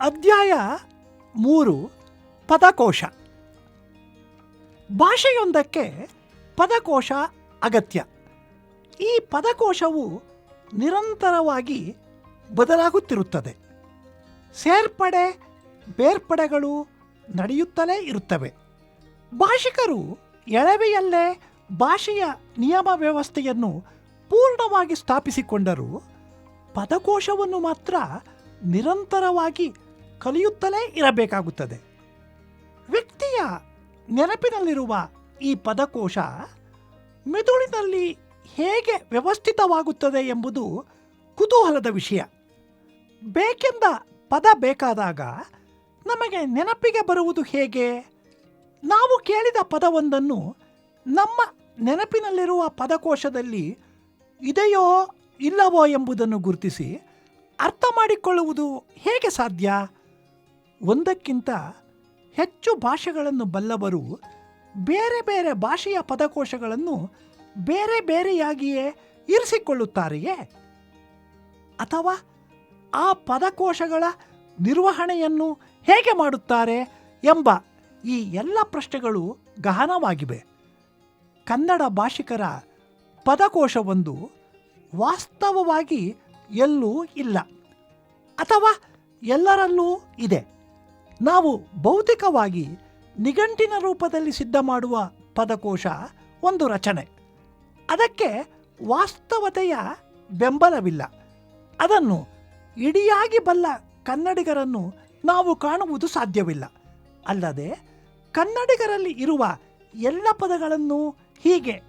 ಅಧ್ಯಾಯ ಮೂರು, ಪದಕೋಶ. ಭಾಷೆಯೊಂದಕ್ಕೆ ಪದಕೋಶ ಅಗತ್ಯ. ಈ ಪದಕೋಶವು ನಿರಂತರವಾಗಿ ಬದಲಾಗುತ್ತಿರುತ್ತದೆ. ಸೇರ್ಪಡೆ, ಬೇರ್ಪಡೆಗಳು ನಡೆಯುತ್ತಲೇ ಇರುತ್ತವೆ. ಭಾಷಿಕರು ಎಳವೆಯಲ್ಲೇ ಭಾಷೆಯ ನಿಯಮ ವ್ಯವಸ್ಥೆಯನ್ನು ಪೂರ್ಣವಾಗಿ ಸ್ಥಾಪಿಸಿಕೊಂಡರೂ ಪದಕೋಶವನ್ನು ಮಾತ್ರ ನಿರಂತರವಾಗಿ ಕಲಿಯುತ್ತಲೇ ಇರಬೇಕಾಗುತ್ತದೆ. ವ್ಯಕ್ತಿಯ ನೆನಪಿನಲ್ಲಿರುವ ಈ ಪದಕೋಶ ಮೆದುಳಿನಲ್ಲಿ ಹೇಗೆ ವ್ಯವಸ್ಥಿತವಾಗುತ್ತದೆ ಎಂಬುದು ಕುತೂಹಲದ ವಿಷಯ. ಬೇಕೆಂದ ಪದ ಬೇಕಾದಾಗ ನಮಗೆ ನೆನಪಿಗೆ ಬರುವುದು ಹೇಗೆ? ನಾವು ಕೇಳಿದ ಪದವೊಂದನ್ನು ನಮ್ಮ ನೆನಪಿನಲ್ಲಿರುವ ಪದಕೋಶದಲ್ಲಿ ಇದೆಯೋ ಇಲ್ಲವೋ ಎಂಬುದನ್ನು ಗುರುತಿಸಿ ಅರ್ಥ ಮಾಡಿಕೊಳ್ಳುವುದು ಹೇಗೆ ಸಾಧ್ಯ? ಒಂದಕ್ಕಿಂತ ಹೆಚ್ಚು ಭಾಷೆಗಳನ್ನು ಬಲ್ಲವರು ಬೇರೆ ಬೇರೆ ಭಾಷೆಯ ಪದಕೋಶಗಳನ್ನು ಬೇರೆ ಬೇರೆಯಾಗಿಯೇ ಇರಿಸಿಕೊಳ್ಳುತ್ತಾರೆಯೇ? ಅಥವಾ ಆ ಪದಕೋಶಗಳ ನಿರ್ವಹಣೆಯನ್ನು ಹೇಗೆ ಮಾಡುತ್ತಾರೆ ಎಂಬ ಈ ಎಲ್ಲ ಪ್ರಶ್ನೆಗಳು ಗಹನವಾಗಿವೆ. ಕನ್ನಡ ಭಾಷಿಕರ ಪದಕೋಶವೊಂದು ವಾಸ್ತವವಾಗಿ ಎಲ್ಲೂ ಇಲ್ಲ ಅಥವಾ ಎಲ್ಲರಲ್ಲೂ ಇದೆ. ನಾವು ಭೌತಿಕವಾಗಿ ನಿಘಂಟಿನ ರೂಪದಲ್ಲಿ ಸಿದ್ಧ ಮಾಡುವ ಪದಕೋಶ ಒಂದು ರಚನೆ. ಅದಕ್ಕೆ ವಾಸ್ತವತೆಯ ಬೆಂಬಲವಿಲ್ಲ. ಅದನ್ನು ಇಡಿಯಾಗಿ ಬಲ್ಲ ಕನ್ನಡಿಗರನ್ನು ನಾವು ಕಾಣುವುದು ಸಾಧ್ಯವಿಲ್ಲ. ಅಲ್ಲದೆ ಕನ್ನಡಿಗರಲ್ಲಿ ಇರುವ ಎಲ್ಲ ಪದಗಳನ್ನು ಹೀಗೆ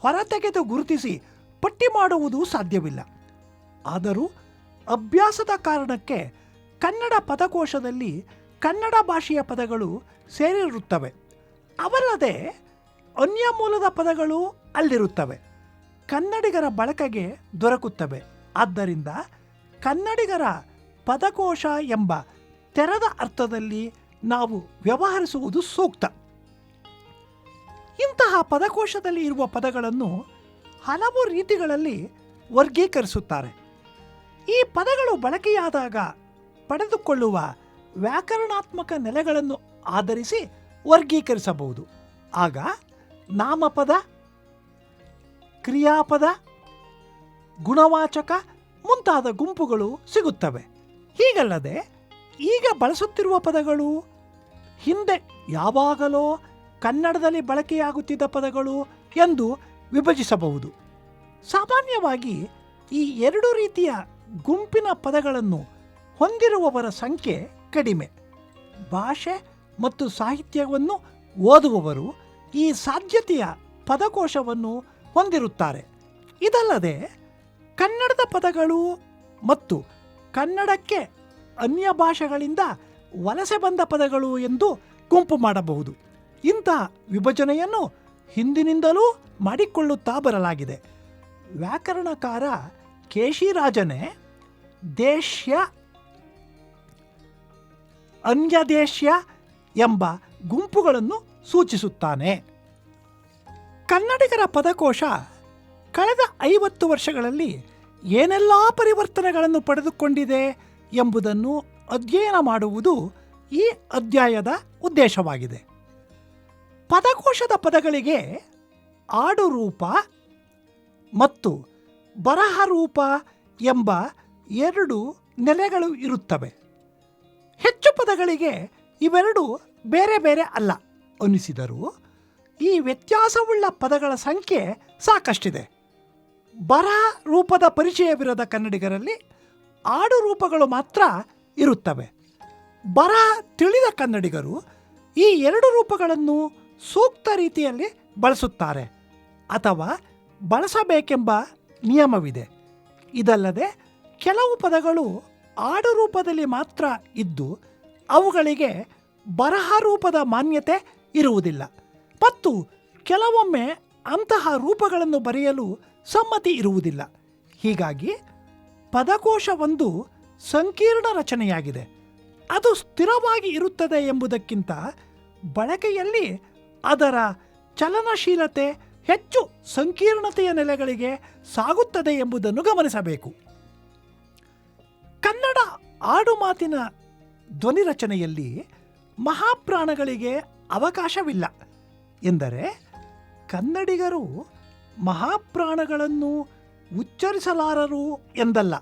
ಹೊರತೆಗೆದು ಗುರುತಿಸಿ ಪಟ್ಟಿ ಮಾಡುವುದು ಸಾಧ್ಯವಿಲ್ಲ. ಆದರೂ ಅಭ್ಯಾಸದ ಕಾರಣಕ್ಕೆ ಕನ್ನಡ ಪದಕೋಶದಲ್ಲಿ ಕನ್ನಡ ಭಾಷೆಯ ಪದಗಳು ಸೇರಿರುತ್ತವೆ. ಅವಲ್ಲದೆ ಅನ್ಯ ಮೂಲದ ಪದಗಳು ಅಲ್ಲಿರುತ್ತವೆ. ಕನ್ನಡಿಗರ ಬಳಕೆಗೆ ದೊರಕುತ್ತವೆ. ಆದ್ದರಿಂದ ಕನ್ನಡಿಗರ ಪದಕೋಶ ಎಂಬ ತೆರೆದ ಅರ್ಥದಲ್ಲಿ ನಾವು ವ್ಯವಹರಿಸುವುದು ಸೂಕ್ತ. ಇಂತಹ ಪದಕೋಶದಲ್ಲಿ ಇರುವ ಪದಗಳನ್ನು ಹಲವು ರೀತಿಗಳಲ್ಲಿ ವರ್ಗೀಕರಿಸುತ್ತಾರೆ. ಈ ಪದಗಳು ಬಳಕೆಯಾದಾಗ ಪಡೆದುಕೊಳ್ಳುವ ವ್ಯಾಕರಣಾತ್ಮಕ ನೆಲೆಗಳನ್ನು ಆಧರಿಸಿ ವರ್ಗೀಕರಿಸಬಹುದು. ಆಗ ನಾಮಪದ, ಕ್ರಿಯಾಪದ, ಗುಣವಾಚಕ ಮುಂತಾದ ಗುಂಪುಗಳು ಸಿಗುತ್ತವೆ. ಹೀಗಲ್ಲದೆ ಈಗ ಬಳಸುತ್ತಿರುವ ಪದಗಳು, ಹಿಂದೆ ಯಾವಾಗಲೋ ಕನ್ನಡದಲ್ಲಿ ಬಳಕೆಯಾಗುತ್ತಿದ್ದ ಪದಗಳು ಎಂದು ವಿಭಜಿಸಬಹುದು. ಸಾಮಾನ್ಯವಾಗಿ ಈ ಎರಡು ರೀತಿಯ ಗುಂಪಿನ ಪದಗಳನ್ನು ಹೊಂದಿರುವವರ ಸಂಖ್ಯೆ ಕಡಿಮೆ. ಭಾಷೆ ಮತ್ತು ಸಾಹಿತ್ಯವನ್ನು ಓದುವವರು ಈ ಸಾಧ್ಯತೆಯ ಪದಕೋಶವನ್ನು ಹೊಂದಿರುತ್ತಾರೆ. ಇದಲ್ಲದೆ ಕನ್ನಡದ ಪದಗಳು ಮತ್ತು ಕನ್ನಡಕ್ಕೆ ಅನ್ಯ ಭಾಷೆಗಳಿಂದ ವಲಸೆ ಬಂದ ಪದಗಳು ಎಂದು ಗುಂಪು ಮಾಡಬಹುದು. ಇಂಥ ವಿಭಜನೆಯನ್ನು ಹಿಂದಿನಿಂದಲೂ ಮಾಡಿಕೊಳ್ಳುತ್ತಾ ಬರಲಾಗಿದೆ. ವ್ಯಾಕರಣಕಾರ ಕೇಶಿರಾಜನೇ ದೇಶ್ಯ ಅನ್ಯದೇಶ್ಯ ಎಂಬ ಗುಂಪುಗಳನ್ನು ಸೂಚಿಸುತ್ತಾನೆ. ಕನ್ನಡಿಗರ ಪದಕೋಶ ಕಳೆದ ಐವತ್ತು ವರ್ಷಗಳಲ್ಲಿ ಏನೆಲ್ಲ ಪರಿವರ್ತನೆಗಳನ್ನು ಪಡೆದುಕೊಂಡಿದೆ ಎಂಬುದನ್ನು ಅಧ್ಯಯನ ಮಾಡುವುದು ಈ ಅಧ್ಯಾಯದ ಉದ್ದೇಶವಾಗಿದೆ. ಪದಕೋಶದ ಪದಗಳಿಗೆ ಆಡು ರೂಪ ಮತ್ತು ಬರಹ ರೂಪ ಎಂಬ ಎರಡು ನೆಲೆಗಳು ಇರುತ್ತವೆ. ಹೆಚ್ಚು ಪದಗಳಿಗೆ ಇವೆರಡು ಬೇರೆ ಬೇರೆ ಅಲ್ಲ ಅನಿಸಿದರೂ ಈ ವ್ಯತ್ಯಾಸವುಳ್ಳ ಪದಗಳ ಸಂಖ್ಯೆ ಸಾಕಷ್ಟಿದೆ. ಬರ ರೂಪದ ಪರಿಚಯವಿರದ ಕನ್ನಡಿಗರಲ್ಲಿ ಆಡು ರೂಪಗಳು ಮಾತ್ರ ಇರುತ್ತವೆ. ಬರ ತಿಳಿದ ಕನ್ನಡಿಗರು ಈ ಎರಡು ರೂಪಗಳನ್ನು ಸೂಕ್ತ ರೀತಿಯಲ್ಲಿ ಬಳಸುತ್ತಾರೆ ಅಥವಾ ಬಳಸಬೇಕೆಂಬ ನಿಯಮವಿದೆ. ಇದಲ್ಲದೆ ಕೆಲವು ಪದಗಳು ಆಡು ರೂಪದಲ್ಲಿ ಮಾತ್ರ ಇದ್ದು ಅವುಗಳಿಗೆ ಬರಹ ರೂಪದ ಮಾನ್ಯತೆ ಇರುವುದಿಲ್ಲ. ಮತ್ತು ಕೆಲವೊಮ್ಮೆ ಅಂತಹ ರೂಪಗಳನ್ನು ಬರೆಯಲು ಸಮ್ಮತಿ ಇರುವುದಿಲ್ಲ. ಹೀಗಾಗಿ ಪದಕೋಶ ಒಂದು ಸಂಕೀರ್ಣ ರಚನೆಯಾಗಿದೆ. ಅದು ಸ್ಥಿರವಾಗಿ ಇರುತ್ತದೆ ಎಂಬುದಕ್ಕಿಂತ ಬಳಕೆಯಲ್ಲಿ ಅದರ ಚಲನಶೀಲತೆ ಹೆಚ್ಚು ಸಂಕೀರ್ಣತೆಯ ನೆಲೆಗಳಿಗೆ ಸಾಗುತ್ತದೆ ಎಂಬುದನ್ನು ಗಮನಿಸಬೇಕು. ಕನ್ನಡ ಆಡು ಮಾತಿನ ಧ್ವನಿ ರಚನೆಯಲ್ಲಿ ಮಹಾಪ್ರಾಣಗಳಿಗೆ ಅವಕಾಶವಿಲ್ಲ ಎಂದರೆ ಕನ್ನಡಿಗರು ಮಹಾಪ್ರಾಣಗಳನ್ನು ಉಚ್ಚರಿಸಲಾರರು ಎಂದಲ್ಲ.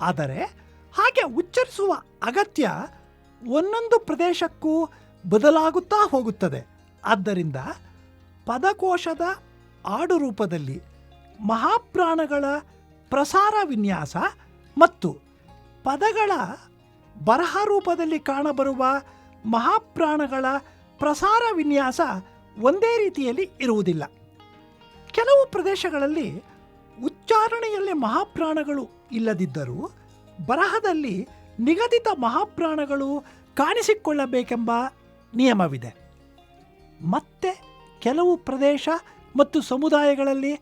ಆದರೆ ಹಾಗೆ ಉಚ್ಚರಿಸುವ ಅಗತ್ಯ ಒಂದೊಂದು ಪ್ರದೇಶಕ್ಕೂ ಬದಲಾಗುತ್ತಾ ಹೋಗುತ್ತದೆ. ಆದ್ದರಿಂದ ಪದಕೋಶದ ಆಡು ರೂಪದಲ್ಲಿ ಮಹಾಪ್ರಾಣಗಳ ಪ್ರಸಾರ ವಿನ್ಯಾಸ ಮತ್ತು ಪದಗಳ ಬರಹ ರೂಪದಲ್ಲಿ ಕಾಣಬರುವ ಮಹಾಪ್ರಾಣಗಳ ಪ್ರಸಾರ ವಿನ್ಯಾಸ ಒಂದೇ ರೀತಿಯಲ್ಲಿ ಇರುವುದಿಲ್ಲ. ಕೆಲವು ಪ್ರದೇಶಗಳಲ್ಲಿ ಉಚ್ಚಾರಣೆಯಲ್ಲಿ ಮಹಾಪ್ರಾಣಗಳು ಇಲ್ಲದಿದ್ದರೂ ಬರಹದಲ್ಲಿ ನಿಗದಿತ ಮಹಾಪ್ರಾಣಗಳು ಕಾಣಿಸಿಕೊಳ್ಳಬೇಕೆಂಬ ನಿಯಮವಿದೆ. ಮತ್ತೆ ಕೆಲವು ಪ್ರದೇಶ ಮತ್ತು ಸಮುದಾಯಗಳಲ್ಲಿ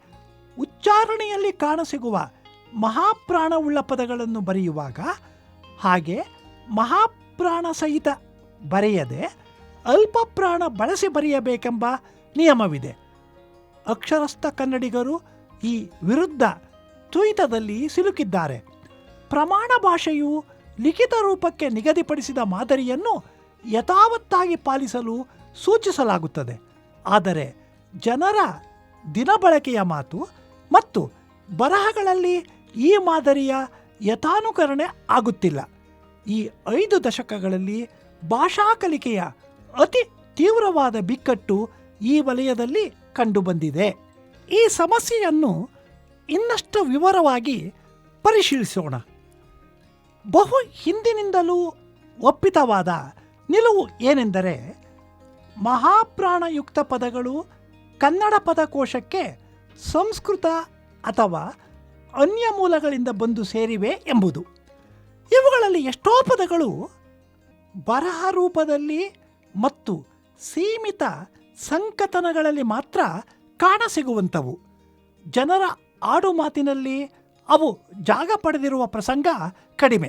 ಉಚ್ಚಾರಣೆಯಲ್ಲಿ ಕಾಣಸಿಗುವ ಮಹಾಪ್ರಾಣವುಳ್ಳ ಪದಗಳನ್ನು ಬರೆಯುವಾಗ ಹಾಗೆ ಮಹಾಪ್ರಾಣ ಸಹಿತ ಬರೆಯದೆ ಅಲ್ಪಪ್ರಾಣ ಬಳಸಿ ಬರೆಯಬೇಕೆಂಬ ನಿಯಮವಿದೆ. ಅಕ್ಷರಸ್ಥ ಕನ್ನಡಿಗರು ಈ ವಿರುದ್ಧ ತುಯಿತದಲ್ಲಿ ಸಿಲುಕಿದ್ದಾರೆ. ಪ್ರಮಾಣ ಭಾಷೆಯು ಲಿಖಿತ ರೂಪಕ್ಕೆ ನಿಗದಿಪಡಿಸಿದ ಮಾದರಿಯನ್ನು ಯಥಾವತ್ತಾಗಿ ಪಾಲಿಸಲು ಸೂಚಿಸಲಾಗುತ್ತದೆ. ಆದರೆ ಜನರ ದಿನಬಳಕೆಯ ಮಾತು ಮತ್ತು ಬರಹಗಳಲ್ಲಿ ಈ ಮಾದರಿಯ ಯಥಾನುಕರಣೆ ಆಗುತ್ತಿಲ್ಲ. ಈ ಐದು ದಶಕಗಳಲ್ಲಿ ಭಾಷಾ ಕಲಿಕೆಯ ಅತಿ ತೀವ್ರವಾದ ಬಿಕ್ಕಟ್ಟು ಈ ವಲಯದಲ್ಲಿ ಕಂಡುಬಂದಿದೆ. ಈ ಸಮಸ್ಯೆಯನ್ನು ಇನ್ನಷ್ಟು ವಿವರವಾಗಿ ಪರಿಶೀಲಿಸೋಣ. ಬಹು ಹಿಂದಿನಿಂದಲೂ ಒಪ್ಪಿತವಾದ ನಿಲುವು ಏನೆಂದರೆ, ಮಹಾಪ್ರಾಣಯುಕ್ತ ಪದಗಳು ಕನ್ನಡ ಪದಕೋಶಕ್ಕೆ ಸಂಸ್ಕೃತ ಅಥವಾ ಅನ್ಯ ಮೂಲಗಳಿಂದ ಬಂದು ಸೇರಿವೆ ಎಂಬುದು. ಇವುಗಳಲ್ಲಿ ಎಷ್ಟೋ ಪದಗಳು ಬರಹ ರೂಪದಲ್ಲಿ ಮತ್ತು ಸೀಮಿತ ಸಂಕತನಗಳಲ್ಲಿ ಮಾತ್ರ ಕಾಣಸಿಗುವಂಥವು. ಜನರ ಆಡು ಮಾತಿನಲ್ಲಿ ಅವು ಜಾಗ ಪಡೆದಿರುವ ಪ್ರಸಂಗ ಕಡಿಮೆ.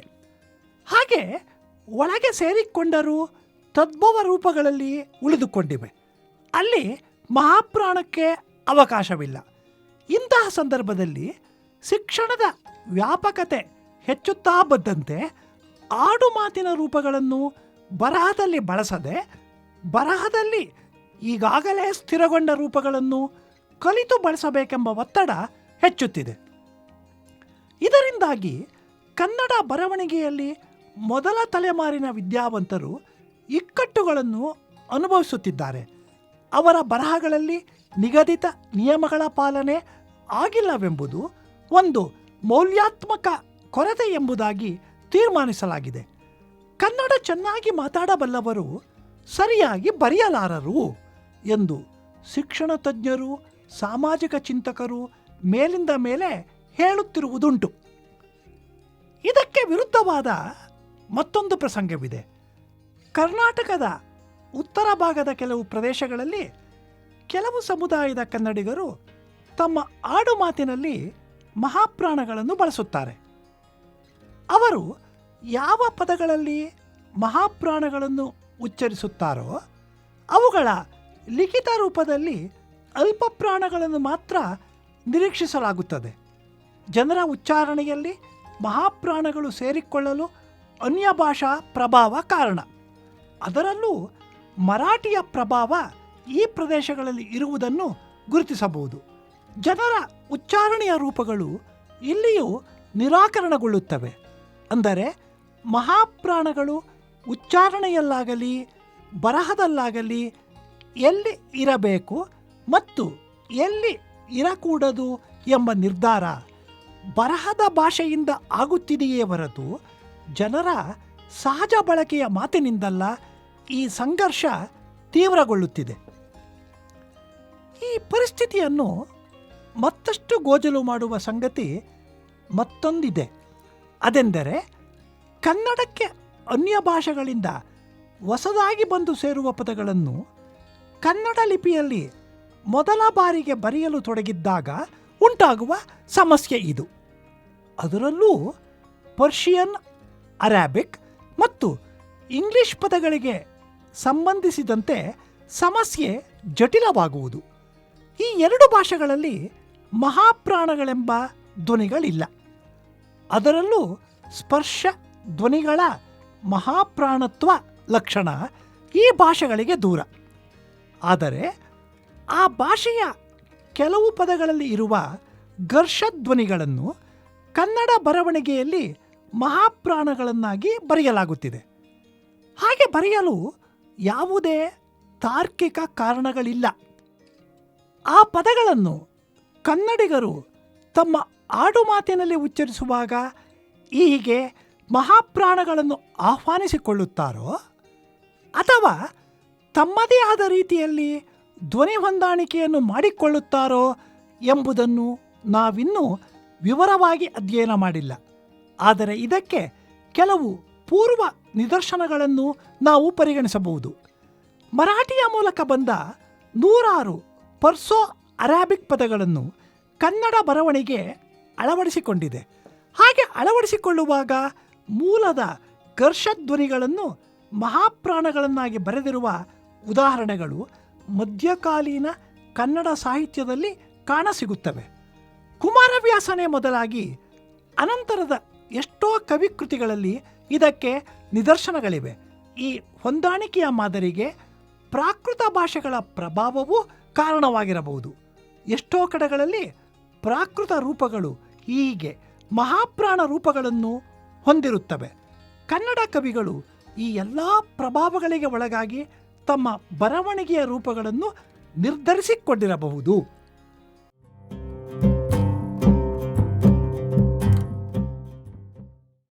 ಹಾಗೆ ಒಳಗೆ ಸೇರಿಕೊಂಡರೂ ತದ್ಭವ ರೂಪಗಳಲ್ಲಿ ಉಳಿದುಕೊಂಡಿವೆ. ಅಲ್ಲಿ ಮಹಾಪ್ರಾಣಕ್ಕೆ ಅವಕಾಶವಿಲ್ಲ. ಇಂತಹ ಸಂದರ್ಭದಲ್ಲಿ ಶಿಕ್ಷಣದ ವ್ಯಾಪಕತೆ ಹೆಚ್ಚುತ್ತಾ ಬದ್ದಂತೆ ಆಡು ಮಾತಿನ ರೂಪಗಳನ್ನು ಬರಹದಲ್ಲಿ ಬಳಸದೆ ಬರಹದಲ್ಲಿ ಈಗಾಗಲೇ ಸ್ಥಿರಗೊಂಡ ರೂಪಗಳನ್ನು ಕಲಿತು ಬಳಸಬೇಕೆಂಬ ಒತ್ತಡ ಹೆಚ್ಚುತ್ತಿದೆ. ಇದರಿಂದಾಗಿ ಕನ್ನಡ ಬರವಣಿಗೆಯಲ್ಲಿ ಮೊದಲ ತಲೆಮಾರಿನ ವಿದ್ಯಾವಂತರು ಇಕ್ಕಟ್ಟುಗಳನ್ನು ಅನುಭವಿಸುತ್ತಿದ್ದಾರೆ. ಅವರ ಬರಹಗಳಲ್ಲಿ ನಿಗದಿತ ನಿಯಮಗಳ ಪಾಲನೆ ಆಗಿಲ್ಲವೆಂಬುದು ಒಂದು ಮೌಲ್ಯಾತ್ಮಕ ಕೊರತೆ ಎಂಬುದಾಗಿ ತೀರ್ಮಾನಿಸಲಾಗಿದೆ. ಕನ್ನಡ ಚೆನ್ನಾಗಿ ಮಾತಾಡಬಲ್ಲವರು ಸರಿಯಾಗಿ ಬರೆಯಲಾರರು ಎಂದು ಶಿಕ್ಷಣ ತಜ್ಞರು, ಸಾಮಾಜಿಕ ಚಿಂತಕರು ಮೇಲಿಂದ ಮೇಲೆ ಹೇಳುತ್ತಿರುವುದುಂಟು. ಇದಕ್ಕೆ ವಿರುದ್ಧವಾದ ಮತ್ತೊಂದು ಪ್ರಸಂಗವಿದೆ. ಕರ್ನಾಟಕದ ಉತ್ತರ ಭಾಗದ ಕೆಲವು ಪ್ರದೇಶಗಳಲ್ಲಿ ಕೆಲವು ಸಮುದಾಯದ ಕನ್ನಡಿಗರು ತಮ್ಮ ಆಡು ಮಾತಿನಲ್ಲಿ ಮಹಾಪ್ರಾಣಗಳನ್ನು ಬಳಸುತ್ತಾರೆ. ಅವರು ಯಾವ ಪದಗಳಲ್ಲಿ ಮಹಾಪ್ರಾಣಗಳನ್ನು ಉಚ್ಚರಿಸುತ್ತಾರೋ, ಅವುಗಳ ಲಿಖಿತ ರೂಪದಲ್ಲಿ ಅಲ್ಪಪ್ರಾಣಗಳನ್ನು ಮಾತ್ರ ನಿರೀಕ್ಷಿಸಲಾಗುತ್ತದೆ. ಜನರ ಉಚ್ಚಾರಣೆಯಲ್ಲಿ ಮಹಾಪ್ರಾಣಗಳು ಸೇರಿಕೊಳ್ಳಲು ಅನ್ಯ ಭಾಷಾ ಪ್ರಭಾವ ಕಾರಣ. ಅದರಲ್ಲೂ ಮರಾಠಿಯ ಪ್ರಭಾವ ಈ ಪ್ರದೇಶಗಳಲ್ಲಿ ಇರುವುದನ್ನು ಗುರುತಿಸಬಹುದು. ಜನರ ಉಚ್ಚಾರಣೆಯ ರೂಪಗಳು ಇಲ್ಲಿಯೂ ನಿರಾಕರಣಗೊಳ್ಳುತ್ತವೆ. ಅಂದರೆ ಮಹಾಪ್ರಾಣಗಳು ಉಚ್ಚಾರಣೆಯಲ್ಲಾಗಲಿ, ಬರಹದಲ್ಲಾಗಲಿ ಎಲ್ಲಿ ಇರಬೇಕು ಮತ್ತು ಎಲ್ಲಿ ಇರಕೂಡದು ಎಂಬ ನಿರ್ಧಾರ ಬರಹದ ಭಾಷೆಯಿಂದ ಆಗುತ್ತಿದೆಯೇ ಹೊರತು ಜನರ ಸಹಜ ಬಳಕೆಯ ಮಾತಿನಿಂದಲ್ಲ ಈ ಸಂಘರ್ಷ ತೀವ್ರಗೊಳ್ಳುತ್ತಿದೆ. ಈ ಪರಿಸ್ಥಿತಿಯನ್ನು ಮತ್ತಷ್ಟು ಗೋಜಲು ಮಾಡುವ ಸಂಗತಿ ಮತ್ತೊಂದಿದೆ. ಅದೆಂದರೆ ಕನ್ನಡಕ್ಕೆ ಅನ್ಯ ಭಾಷೆಗಳಿಂದ ಹೊಸದಾಗಿ ಬಂದು ಸೇರುವ ಪದಗಳನ್ನು ಕನ್ನಡ ಲಿಪಿಯಲ್ಲಿ ಮೊದಲ ಬಾರಿಗೆ ಬರೆಯಲು ತೊಡಗಿದ್ದಾಗ ಉಂಟಾಗುವ ಸಮಸ್ಯೆ ಇದು. ಅದರಲ್ಲೂ ಪರ್ಷಿಯನ್, ಅರಾಬಿಕ್ ಮತ್ತು ಇಂಗ್ಲಿಷ್ ಪದಗಳಿಗೆ ಸಂಬಂಧಿಸಿದಂತೆ ಸಮಸ್ಯೆ ಜಟಿಲವಾಗುವುದು. ಈ ಎರಡು ಭಾಷೆಗಳಲ್ಲಿ ಮಹಾಪ್ರಾಣಗಳೆಂಬ ಧ್ವನಿಗಳಿಲ್ಲ. ಅದರಲ್ಲೂ ಸ್ಪರ್ಶ ಧ್ವನಿಗಳ ಮಹಾಪ್ರಾಣತ್ವ ಲಕ್ಷಣ ಈ ಭಾಷೆಗಳಿಗೆ ದೂರ. ಆದರೆ ಆ ಭಾಷೆಯ ಕೆಲವು ಪದಗಳಲ್ಲಿ ಇರುವ ಘರ್ಷಧ್ವನಿಗಳನ್ನು ಕನ್ನಡ ಬರವಣಿಗೆಯಲ್ಲಿ ಮಹಾಪ್ರಾಣಗಳನ್ನಾಗಿ ಬರೆಯಲಾಗುತ್ತಿದೆ. ಹಾಗೆ ಬರೆಯಲು ಯಾವುದೇ ತಾರ್ಕಿಕ ಕಾರಣಗಳಿಲ್ಲ. ಆ ಪದಗಳನ್ನು ಕನ್ನಡಿಗರು ತಮ್ಮ ಆಡುಮಾತಿನಲ್ಲಿ ಉಚ್ಚರಿಸುವಾಗ ಹೀಗೆ ಮಹಾಪ್ರಾಣಗಳನ್ನು ಆಹ್ವಾನಿಸಿಕೊಳ್ಳುತ್ತಾರೋ? ಅಥವಾ ತಮ್ಮದೇ ಆದ ರೀತಿಯಲ್ಲಿ ಧ್ವನಿ ಹೊಂದಾಣಿಕೆಯನ್ನು ಮಾಡಿಕೊಳ್ಳುತ್ತಾರೋ ಎಂಬುದನ್ನು ನಾವಿನ್ನೂ ವಿವರವಾಗಿ ಅಧ್ಯಯನ ಮಾಡಿಲ್ಲ. ಆದರೆ ಇದಕ್ಕೆ ಕೆಲವು ಪೂರ್ವ ನಿದರ್ಶನಗಳನ್ನು ನಾವು ಪರಿಗಣಿಸಬಹುದು. ಮರಾಠಿಯ ಮೂಲಕ ಬಂದ ನೂರಾರು ಪರ್ಸೋ ಅರಾಬಿಕ್ ಪದಗಳನ್ನು ಕನ್ನಡ ಬರವಣಿಗೆ ಅಳವಡಿಸಿಕೊಂಡಿದೆ. ಹಾಗೆ ಅಳವಡಿಸಿಕೊಳ್ಳುವಾಗ ಮೂಲದ ಘರ್ಷಧ್ವನಿಗಳನ್ನು ಮಹಾಪ್ರಾಣಗಳನ್ನಾಗಿ ಬರೆದಿರುವ ಉದಾಹರಣೆಗಳು ಮಧ್ಯಕಾಲೀನ ಕನ್ನಡ ಸಾಹಿತ್ಯದಲ್ಲಿ ಕಾಣಸಿಗುತ್ತವೆ. ಕುಮಾರವ್ಯಾಸನೇ ಮೊದಲಾಗಿ ಅನಂತರದ ಎಷ್ಟೋ ಕವಿಕೃತಿಗಳಲ್ಲಿ ಇದಕ್ಕೆ ನಿದರ್ಶನಗಳಿವೆ. ಈ ಹೊಂದಾಣಿಕೆಯ ಮಾದರಿಗೆ ಪ್ರಾಕೃತ ಭಾಷೆಗಳ ಪ್ರಭಾವವೂ ಕಾರಣವಾಗಿರಬಹುದು. ಎಷ್ಟೋ ಕಡೆಗಳಲ್ಲಿ ಪ್ರಾಕೃತ ರೂಪಗಳು ಹೀಗೆ ಮಹಾಪ್ರಾಣ ರೂಪಗಳನ್ನು ಹೊಂದಿರುತ್ತವೆ. ಕನ್ನಡ ಕವಿಗಳು ಈ ಎಲ್ಲ ಪ್ರಭಾವಗಳಿಗೆ ಒಳಗಾಗಿ ತಮ್ಮ ಬರವಣಿಗೆಯ ರೂಪಗಳನ್ನು ನಿರ್ಧರಿಸಿಕೊಂಡಿರಬಹುದು.